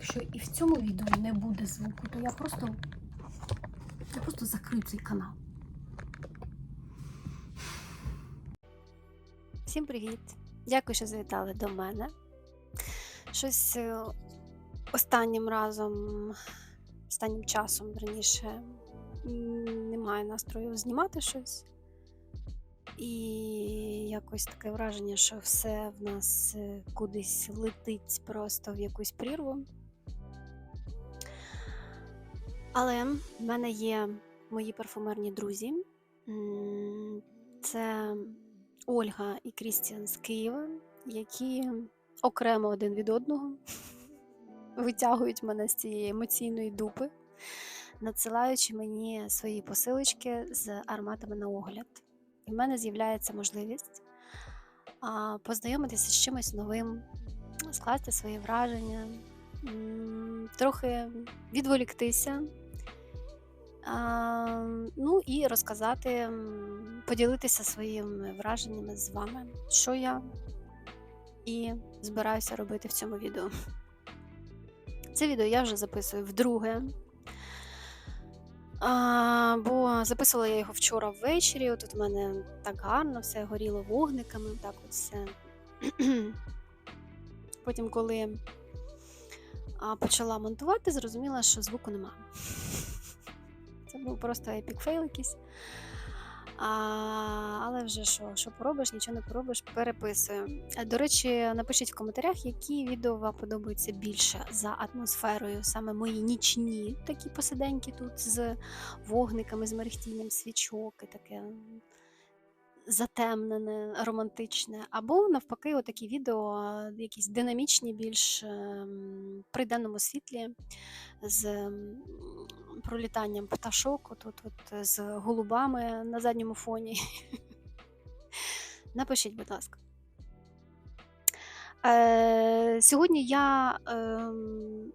якщо і в цьому відео не буде звуку, то я просто, я просто закрию цей канал. Всім привіт! Дякую, що завітали до мене. Щось е, останнім разом, останнім часом, раніше, немає настрою знімати щось. І якось таке враження, що все в нас е, кудись летить просто в якусь прірву. Але в мене є мої парфумерні друзі. Це Ольга і Крістіан з Києва, які окремо один від одного витягують мене з цієї емоційної дупи, надсилаючи мені свої посилочки з ароматами на огляд. І в мене з'являється можливість познайомитися з чимось новим, скласти свої враження, трохи відволіктися. Ну і розказати, поділитися своїми враженнями з вами, що я і збираюся робити в цьому відео. Це відео я вже записую вдруге. А, бо записувала я його вчора ввечері. Тут у мене так гарно, все горіло вогниками, так от все. Потім, коли почала монтувати, зрозуміла, що звуку нема. Був просто епік фейл якийсь. А, але вже що, що поробиш, нічого не поробиш, переписую. Е, До речі, напишіть в коментарях, які відео вам подобаються більше за атмосферою, саме мої нічні такі посиденьки тут з вогниками, з мерехтінням свічок і таке затемнене, романтичне. Або навпаки, отакі відео, якісь динамічні, більш ем, при денному світлі, з пролітанням пташок, тут от з голубами на задньому фоні. Напишіть, будь ласка. Е, сьогодні я ем,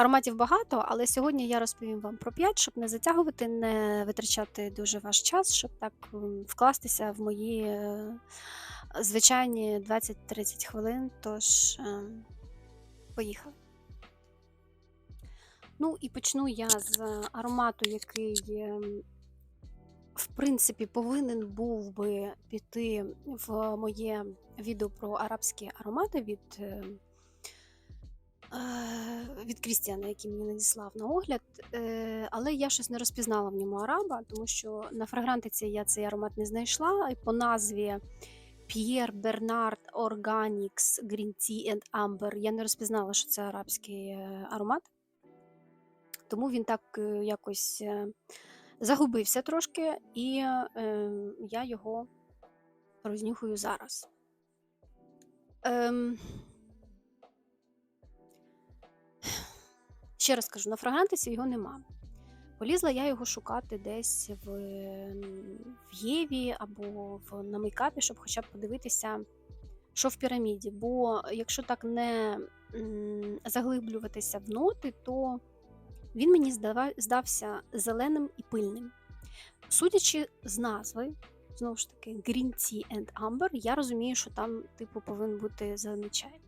ароматів багато, але сьогодні я розповім вам про 5, щоб не затягувати, не витрачати дуже ваш час, щоб так вкластися в мої е, звичайні 20-30 хвилин. Тож, ем, поїхали. Ну і почну я з аромату, який, ем, в принципі, повинен був би піти в моє відео про арабські аромати від, е, е, від Крістіана, який мені надіслав на огляд. Е, Але я щось не розпізнала в ньому араба, тому що на фрагрантиці я цей аромат не знайшла. І по назві Pierre Bernard Organics Green Tea and Amber я не розпізнала, що це арабський е, аромат тому він так е, якось е, загубився трошки, і е, я його рознюхую зараз. Ем... Ще раз кажу, на фрагрантиці його нема. Полізла я його шукати десь в, в Єві або в, на мейкапі, щоб хоча б подивитися, що в піраміді. Бо якщо так не заглиблюватися в ноти, то він мені здава- здався зеленим і пильним. Судячи з назви, знову ж таки, Green Tea and Amber, я розумію, що там, типу, повинен бути зелений чай.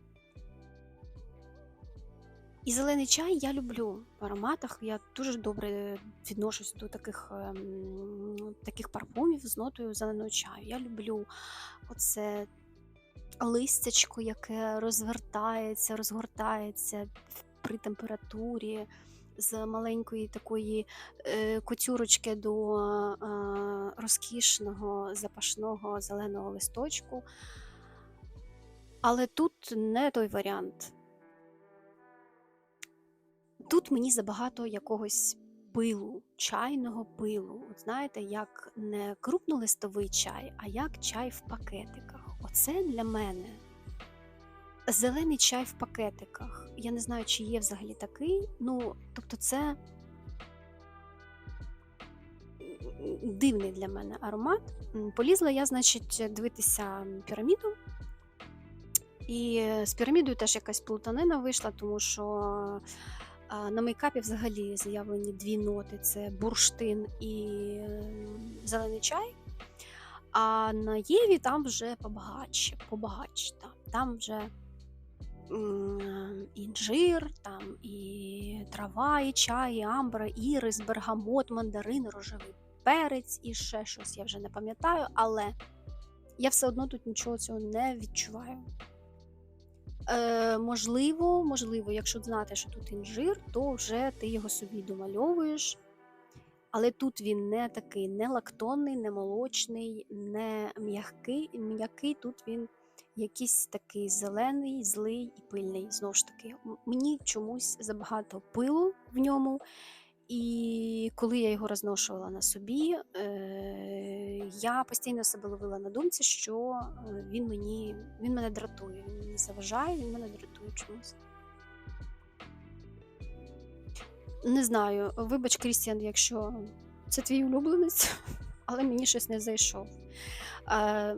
І зелений чай я люблю в ароматах. Я дуже добре відношусь до таких, ем, таких парфумів з нотою зеленого чаю. Я люблю оце листячко, яке розвертається, розгортається при температурі з маленької такої е, коцюрочки до е, розкішного запашного зеленого листочку. Але тут не той варіант. Тут мені забагато якогось пилу, чайного пилу. От знаєте, як не крупнолистовий чай, а як чай в пакетиках. Оце для мене Зелений чай в пакетиках. Я не знаю, чи є взагалі такий. Ну, тобто, це дивний для мене аромат. Полізла я, значить, дивитися піраміду. І з пірамідою теж якась плутанина вийшла, тому що на мейкапі взагалі заявлені дві ноти: це бурштин і ем, зелений чай. А на Єві там вже побагатше, побагатше. Там, там вже інжир, там і трава, і чай, і амбра, ірис, бергамот, мандарин, рожевий перець і ще щось, я вже не пам'ятаю, але я все одно тут нічого цього не відчуваю. Е, можливо, можливо, якщо знати, що тут інжир, то вже ти його собі домальовуєш. Але тут він не такий не лактонний, не молочний, не м'який. М'який тут він якийсь такий зелений, злий і пильний. Знову ж таки, мені чомусь забагато пилу в ньому. І коли я його розношувала на собі, е, я постійно себе ловила на думці, що е, він мені він мене дратує, він мені заважає, він мене дратує чомусь. Не знаю, вибач, Крістіан, якщо це твій улюбленець, але мені щось не зайшов. Е,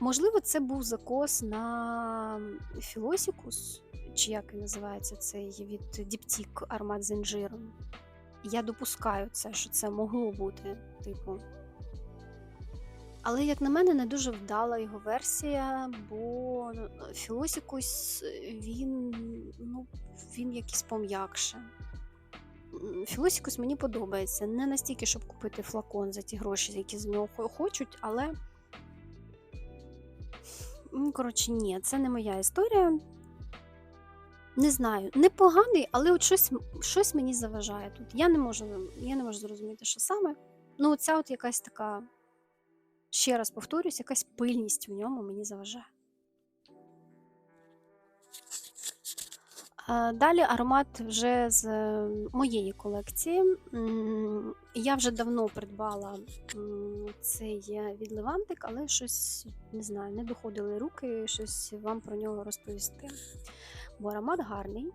можливо, це був закос на Філосікус, чи як він називається цей від Діптік аромат з інжиром. Я допускаю це, що це могло бути, типу. Але, як на мене, не дуже вдала його версія, бо Філосікус він, ну, він якийсь пом'якше. Філосікус мені подобається. Не настільки, щоб купити флакон за ті гроші, які за нього хочуть, але. Коротше, ні, це не моя історія. Не знаю, непоганий, але от щось, щось мені заважає тут. Я не можу, я не можу зрозуміти, що саме. Ну, оця от якась така, ще раз повторюсь, якась пильність в ньому мені заважає. Далі аромат вже з е, моєї колекції. Я вже давно придбала цей е, від Левантик, але щось не знаю, не доходили руки щось вам про нього розповісти. Бо аромат гарний.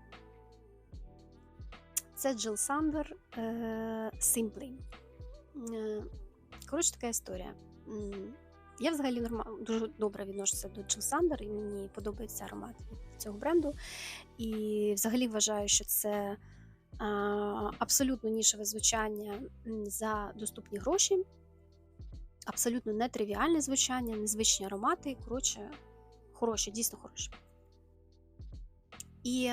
Це Sander е, Simply. Е, Коротше, така історія. Я взагалі норма... дуже добре відношуся до Jill Sander, і мені подобається аромат цього бренду. І взагалі вважаю, що це а, абсолютно нішеве звучання за доступні гроші, абсолютно нетривіальне звучання, незвичні аромати. Коротше, хороші, дійсно хороші. І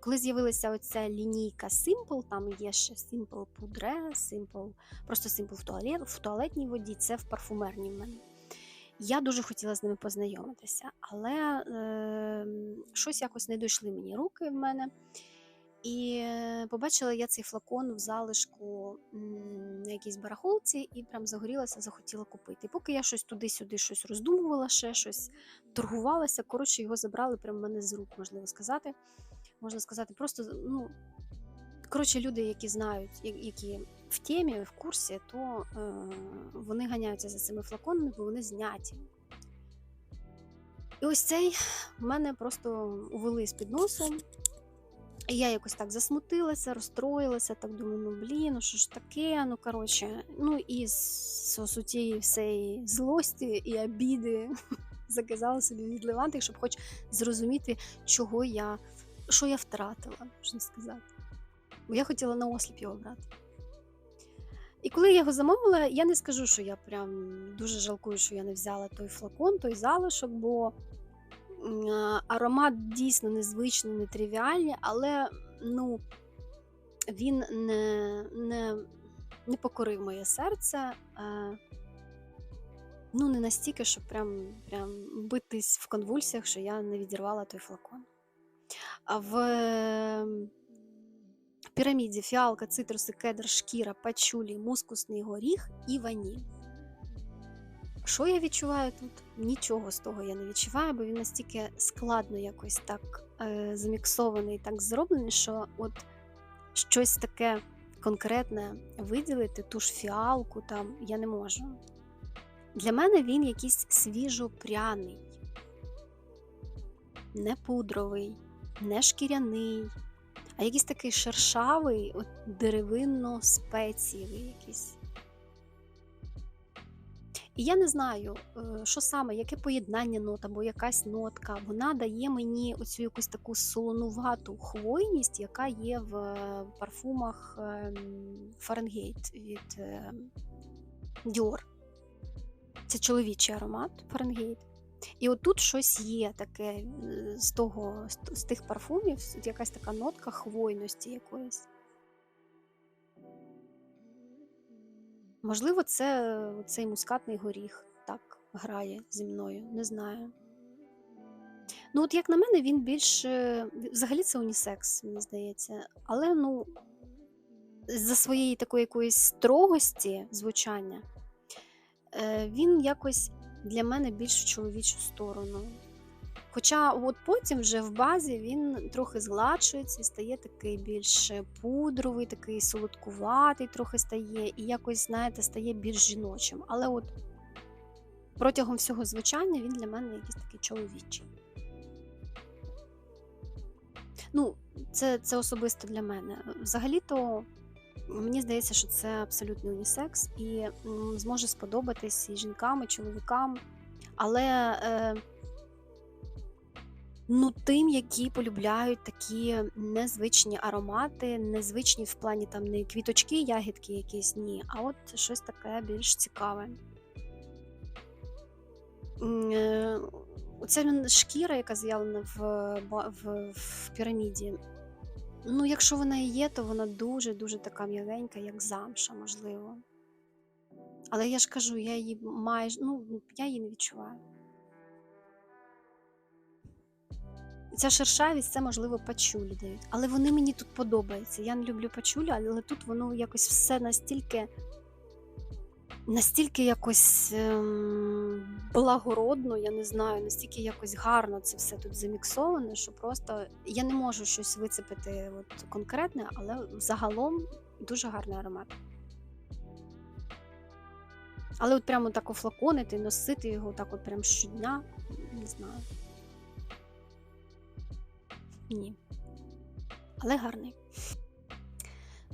коли з'явилася оця лінійка Simple, там є ще Simple пудре, Simple, просто Simple в, туалет, в туалетній воді, це в парфумерній в мене. Я дуже хотіла з ними познайомитися, але е, щось якось не дійшли мені руки в мене. І е, побачила я цей флакон в залишку на якійсь барахолці і прям загорілася, захотіла купити. І поки я щось туди-сюди щось роздумувала, ще щось торгувалася, коротше, його забрали прямо в мене з рук, можливо сказати. Можна сказати, просто ну, коротше, люди, які знають, які в темі, в курсі, то е, вони ганяються за цими флаконами, бо вони зняті. І ось цей в мене просто увели з під носу. І я якось так засмутилася, розстроїлася, так думаю, ну блін, ну що ж таке? Ну коротше, ну і з тієї всієї злості і обіди заказала собі відливантик, щоб хоч зрозуміти, чого я, що я втратила, можна сказати. Бо я хотіла на осліп його брати. І коли я його замовила, я не скажу, що я прям дуже жалкую, що я не взяла той флакон, той залишок, бо аромат дійсно незвичний, нетривіальний, але ну, він не, не, не покорив моє серце. Ну, не настільки, щоб прям, прям битись в конвульсіях, що я не відірвала той флакон. А в ем, піраміді фіалка, цитруси, кедр, шкіра, пачулі, мускусний горіх і ваніль. Що я відчуваю тут? Нічого з того я не відчуваю, бо він настільки складно якось так е, заміксований, так зроблений, що от щось таке конкретне виділити, ту ж фіалку там я не можу. Для мене він якийсь свіжопряний, не пудровий, не шкіряний, а якийсь такий шершавий, от деревинно-спецієвий якийсь. І я не знаю, е, що саме, яке поєднання нот або якась нотка. Вона дає мені оцю якусь таку солонувату хвойність, яка є в е, парфумах ем, Фаренгейт від ем, Dior. Це чоловічий аромат Фаренгейт. І отут щось є таке е, з того, з тих парфумів, якась така нотка хвойності якоїсь. Можливо, це цей мускатний горіх так грає зі мною, не знаю. Ну, от як на мене, він більш е, взагалі це унісекс, мені здається. Але ну, за своєї такої якоїсь строгості звучання, е, він якось для мене більш в чоловічу сторону. Хоча от потім вже в базі він трохи згладшується і стає такий більш пудровий, такий солодкуватий трохи стає, і якось, знаєте, стає більш жіночим. Але от протягом всього звучання він для мене якийсь такий чоловічий. Ну, це, це особисто для мене. Взагалі-то мені здається, що це абсолютний унісекс і зможе сподобатись і жінкам, і чоловікам. Але е, ну, тим, які полюбляють такі незвичні аромати, незвичні в плані там не квіточки, ягідки якісь, ні, а от щось таке більш цікаве. Е, Оця шкіра, яка з'явлена в, в, в піраміді. Ну, якщо вона і є, то вона дуже-дуже така м'ягенька, як замша, можливо. Але я ж кажу, я її майже, ну, я її не відчуваю. Ця шершавість це, можливо, пачулі дають. Але вони мені тут подобаються. Я не люблю пачулі, але тут воно якось все настільки. Настільки якось ем, благородно, я не знаю, настільки якось гарно це все тут заміксоване, що просто я не можу щось вицепити от конкретне, але загалом дуже гарний аромат. Але от прямо так офлаконити, носити його так от прям щодня, не знаю. Ні. Але гарний.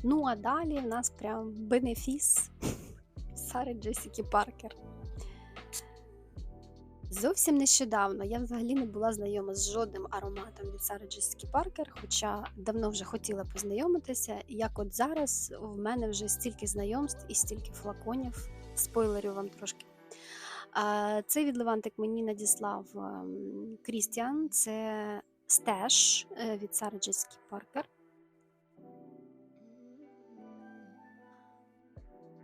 Ну, а далі в нас прям бенефіс Сари Джесіки Паркер. Зовсім нещодавно я взагалі не була знайома з жодним ароматом від Сари Джесіки Паркер, хоча давно вже хотіла познайомитися. Як от зараз в мене вже стільки знайомств і стільки флаконів. Спойлерю вам трошки. Цей відливантик мені надіслав ем, Крістіан. Це стеж е, від Сари Джесіки Паркер.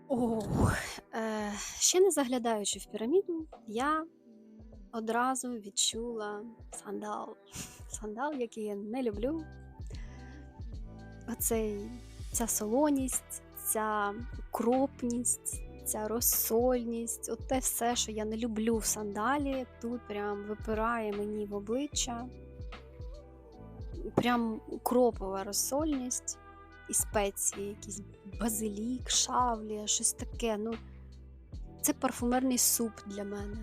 Ох, е, ще не заглядаючи в піраміду, я одразу відчула сандал. Сандал, який я не люблю. Оцей, ця солоність, ця укропність, ця розсольність, от те все, що я не люблю в сандалі, тут прям випирає мені в обличчя. Прям укропова розсольність і спеції, якісь базилік, шавлія, щось таке. Ну, це парфумерний суп для мене.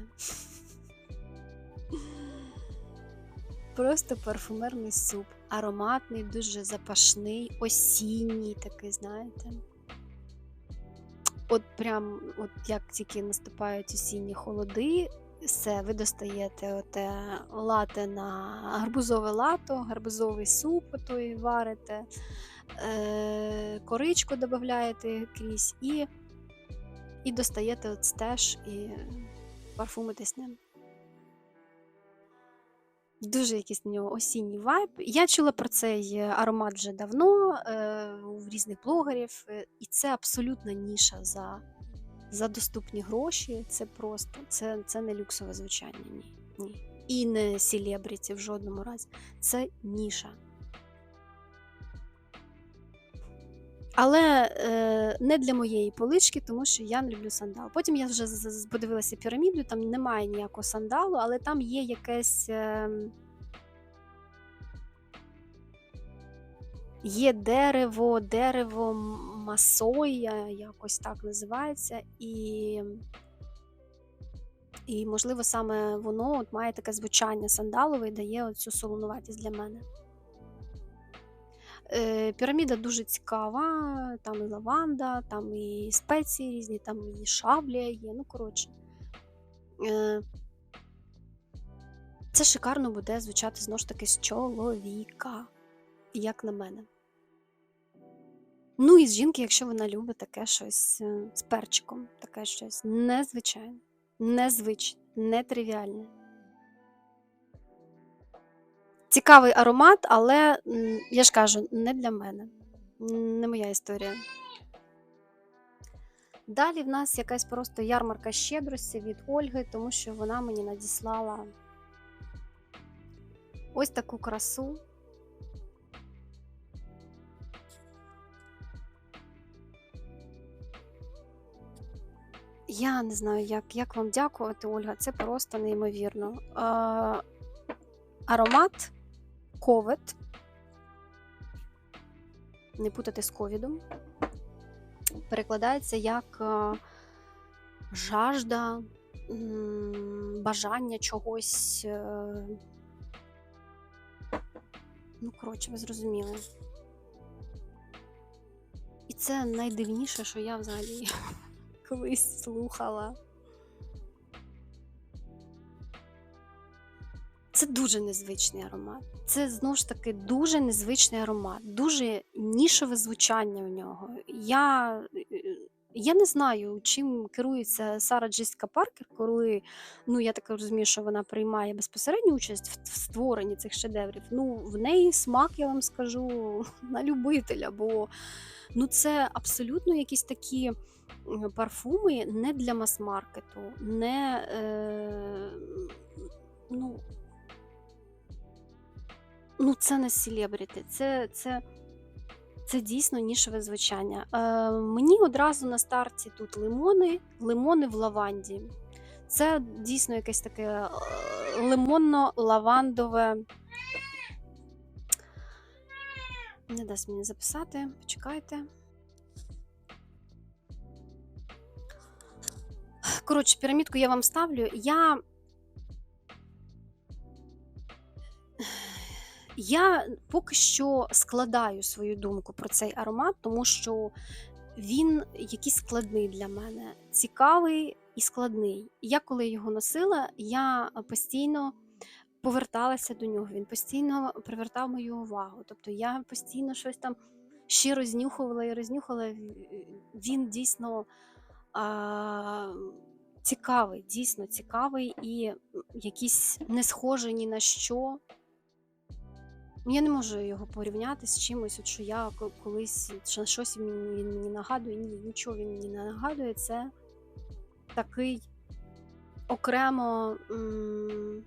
Просто парфумерний суп. Ароматний, дуже запашний, осінній такий, знаєте. От прям, от як тільки наступають осінні холоди, все, ви достаєте оте лате на гарбузове лато, гарбузовий суп отой варите, е, коричку додаєте крізь і, і достаєте от стеж і парфумитесь ним. Дуже якийсь на нього осінній вайб. Я чула про цей аромат вже давно е, у різних блогерів, е, і це абсолютна ніша за, за доступні гроші. Це просто це, це не люксове звучання. Ні. ні. І не селебріті в жодному разі. Це ніша. Але е, не для моєї полички, тому що я не люблю сандал. Потім я вже подивилася піраміду, там немає ніякого сандалу, але там є якесь. Е, є дерево, дерево масоя, якось так називається, і, і можливо, саме воно от має таке звучання сандалове і дає оцю солонуватість для мене. Е, Піраміда дуже цікава, там і лаванда, там і спеції різні, там і шаблія є. Ну, коротше. Е, Це шикарно буде звучати знову ж таки з чоловіка, як на мене. Ну і з жінки, якщо вона любить таке щось е, з перчиком, таке щось незвичайне, незвичне, нетривіальне. Цікавий аромат, але я ж кажу, не для мене. Не моя історія. Далі в нас якась просто ярмарка щедрості від Ольги, тому що вона мені надіслала ось таку красу. Я не знаю, як, як вам дякувати, Ольга. Це просто неймовірно. Е, аромат ковид. Не путати з ковідом. Перекладається як е, жажда, бажання чогось. е, Ну, коротше, ви зрозуміли. І це найдивніше, що я взагалі колись слухала. Це дуже незвичний аромат. Це знову ж таки дуже незвичний аромат, дуже нішеве звучання у нього. Я, я не знаю, чим керується Сара Джеська Паркер, коли ну я так розумію, що вона приймає безпосередню участь в, в створенні цих шедеврів. Ну, в неї смак, я вам скажу, на любителя, бо ну, це абсолютно якісь такі парфуми не для мас-маркету, не е, ну, ну, це не селебріти, це, це, це дійсно нішеве звучання. Е, мені одразу на старті тут лимони, лимони в лаванді. Це дійсно якесь таке е, лимонно-лавандове. Не дасть мені записати, почекайте. Коротше, пірамідку я вам ставлю. Я Я поки що складаю свою думку про цей аромат, тому що він якийсь складний для мене, цікавий і складний. Я коли його носила, я постійно поверталася до нього. Він постійно привертав мою увагу. Тобто я постійно щось там ще рознюхувала і рознюхала. Він дійсно а, цікавий, дійсно цікавий і якийсь не схожий ні на що. Я не можу його порівняти з чимось, от що я колись що щось він мені нагадує. Ні, нічого він мені не нагадує. Це такий окремо. м,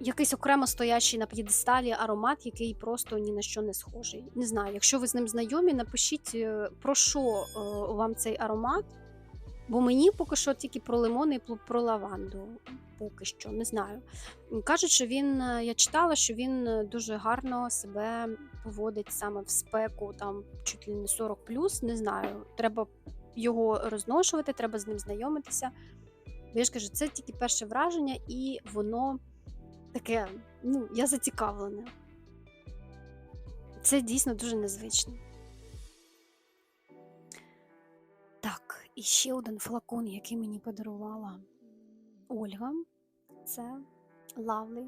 Якийсь окремо стоящий на п'єдесталі аромат, який просто ні на що не схожий. Не знаю, якщо ви з ним знайомі, напишіть е, про що е, вам цей аромат. Бо мені поки що тільки про лимони і про- лаванду. Поки що, не знаю. Кажуть, що він, е, я читала, що він дуже гарно себе поводить саме в спеку, там чуть ли не 40 не знаю. Треба його розношувати, треба з ним знайомитися. Бо я ж кажу, це тільки перше враження, і воно таке, ну, я зацікавлена. Це дійсно дуже незвично. Так, і ще один флакон, який мені подарувала Ольга. Це Lovely.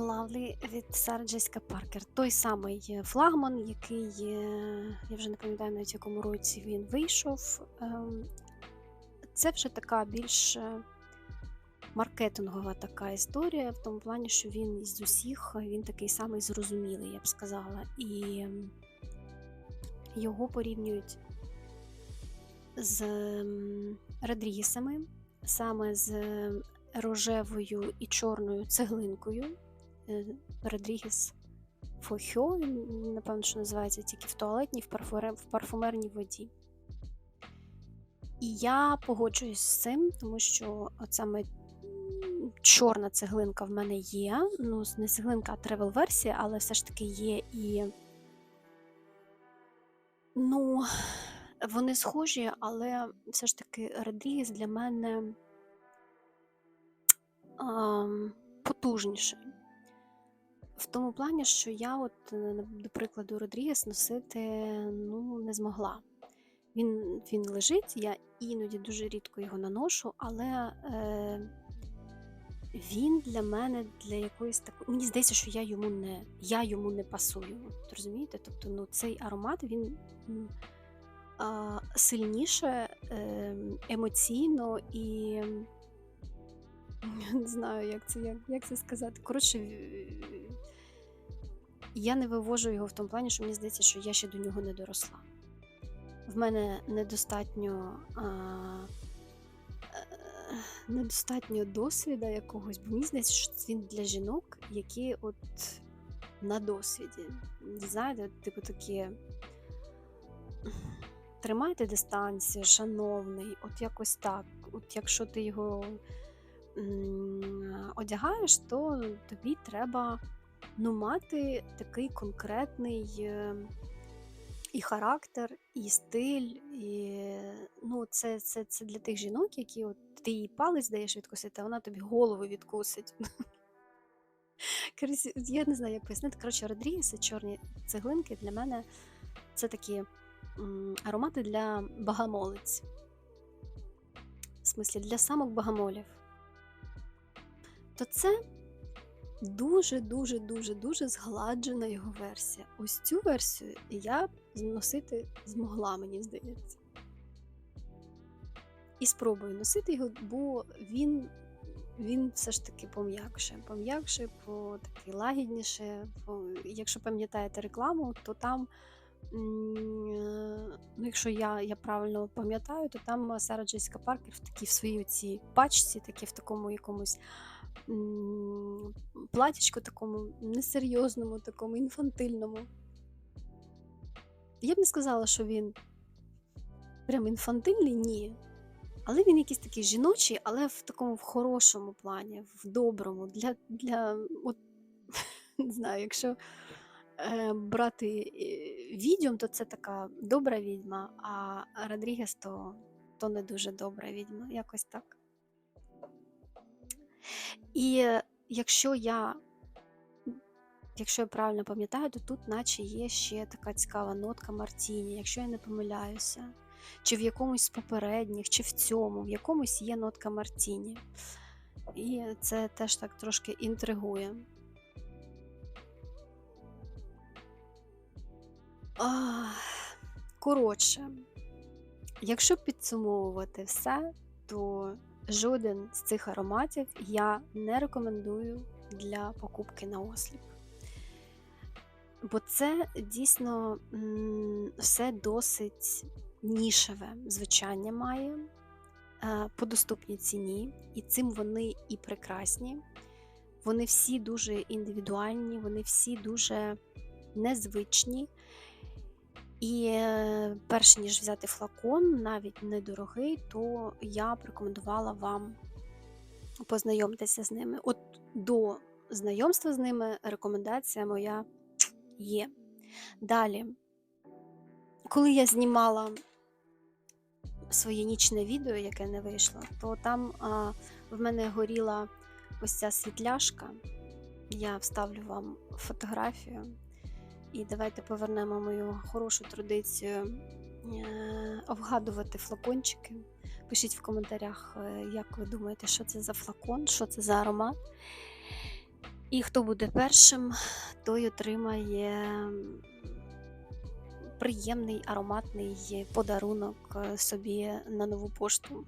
Lovely від Сара Джеська Паркер. Той самий е, флагман, який е, я вже не пам'ятаю навіть в якому році він вийшов. Ем, Це вже така більш е, маркетингова така історія, в тому плані, що він із усіх він такий самий зрозумілий, я б сказала. І ем, його порівнюють з ем, Родрігесами, саме з рожевою і чорною цеглинкою. Е, Родрігес Фохьо, він, напевно, що називається тільки в туалетній, в, парфумерній воді. І я погоджуюсь з цим, тому що от саме чорна цеглинка в мене є. Ну, не цеглинка, а тревел-версія, але все ж таки є і. Ну, вони схожі, але все ж таки Родрігес для мене ам, потужніший. В тому плані, що я, от, е, до прикладу, Родрігес носити ну, не змогла. Він, він лежить, я іноді дуже рідко його наношу, але е, він для мене для якоїсь такої. Мені здається, що я йому не я йому не пасую. От, розумієте? Тобто, ну цей аромат він а, сильніше ем, емоційно і не знаю, як це, як, як це сказати. Коротше, я не вивожу його в тому плані, що мені здається, що я ще до нього не доросла. В мене недостатньо. А, е, недостатньо досвіду якогось, бо мені здається, що він для жінок, які от на досвіді. Знаєте, типу такі. Тримайте дистанцію, шановний, от якось так. От якщо ти його м, одягаєш, то тобі треба ну, мати такий конкретний е, і характер, і стиль. І, ну, це, це, це для тих жінок, які от ти їй палець даєш відкусити, а вона тобі голову відкусить. Я не знаю, як пояснити. Коротше, Родрігеси, чорні цеглинки для мене це такі аромати для богомолиць. В смислі, для самок богомолів. То це дуже, дуже, дуже, дуже згладжена його версія. Ось цю версію я носити змогла, мені здається. І спробую носити його, бо він, він все ж таки пом'якше. Пом'якше, по такий лагідніше. По... Якщо пам'ятаєте рекламу, то там, ну, якщо я, я правильно пам'ятаю, то там Сара Джессіка Паркер в такій в своїй цій пачці, такі в такому якомусь платічку такому несерйозному, такому інфантильному. Я б не сказала, що він прям інфантильний, ні. Але він якийсь такий жіночий, але в такому в хорошому плані, в доброму. Для, для от, не знаю, якщо е, брати е, відьом, то це така добра відьма, а Родрігес то, то не дуже добра відьма, якось так. І якщо я, якщо я правильно пам'ятаю, то тут наче є ще така цікава нотка Мартіні, якщо я не помиляюся. Чи в якомусь з попередніх, чи в цьому, в якомусь є нотка Мартіні. І це теж так трошки інтригує. Коротше, якщо підсумовувати все, то жоден з цих ароматів я не рекомендую для покупки на осліп. Бо це дійсно все досить нішеве звучання має е, по доступній ціні, і цим вони і прекрасні. Вони всі дуже індивідуальні, вони всі дуже незвичні. І е, перш ніж взяти флакон, навіть недорогий, то я б рекомендувала вам познайомитися з ними. От до знайомства з ними рекомендація моя є. Далі, коли я знімала своє нічне відео, яке не вийшло, то там а, в мене горіла ось ця світляшка. Я вставлю вам фотографію. І давайте повернемо мою хорошу традицію е, обгадувати флакончики. Пишіть в коментарях, е, як ви думаєте, що це за флакон, що це за аромат. І хто буде першим, той отримає приємний ароматний подарунок е, собі на нову пошту.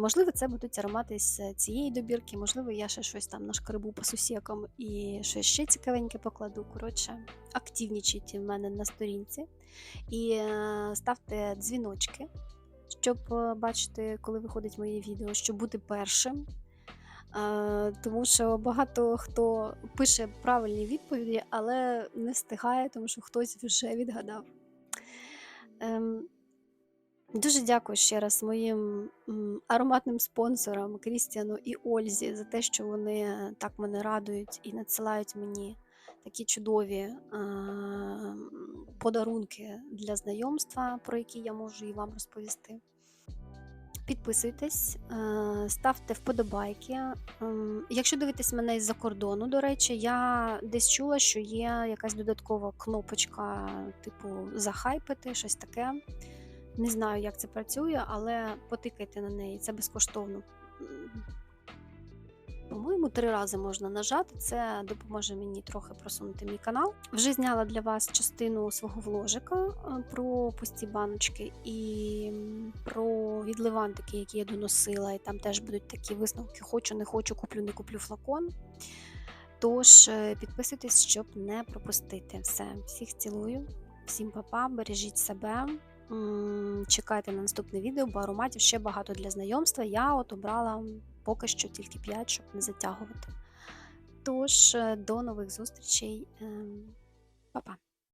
Можливо, це будуть аромати з цієї добірки, можливо, я ще щось там нашкребу по сусікам і щось ще цікавеньке покладу. Коротше, активнічіть в мене на сторінці і е, ставте дзвіночки, щоб е, бачити, коли виходить моє відео, щоб бути першим. Е, Тому що багато хто пише правильні відповіді, але не встигає, тому що хтось вже відгадав. Ем, Дуже дякую ще раз моїм ароматним спонсорам Крістіану і Ользі за те, що вони так мене радують і надсилають мені такі чудові подарунки для знайомства, про які я можу і вам розповісти. Підписуйтесь, ставте вподобайки. Ем, Якщо дивитесь мене із-за кордону, до речі, я десь чула, що є якась додаткова кнопочка, типу захайпити, щось таке. Не знаю, як це працює, але потикайте на неї, це безкоштовно. По-моєму, три рази можна нажати. Це допоможе мені трохи просунути мій канал. Вже зняла для вас частину свого вложика е, про пусті баночки і про відливантики, які я доносила. І там теж будуть такі висновки: хочу, не хочу, куплю, не куплю флакон. Тож е, підписуйтесь, щоб не пропустити все. Всіх цілую, всім па-па, бережіть себе. Чекайте на наступне відео, бо ароматів ще багато для знайомства. Я от обрала поки що тільки 5, щоб не затягувати. Тож, е, до нових зустрічей. Ем, Па-па.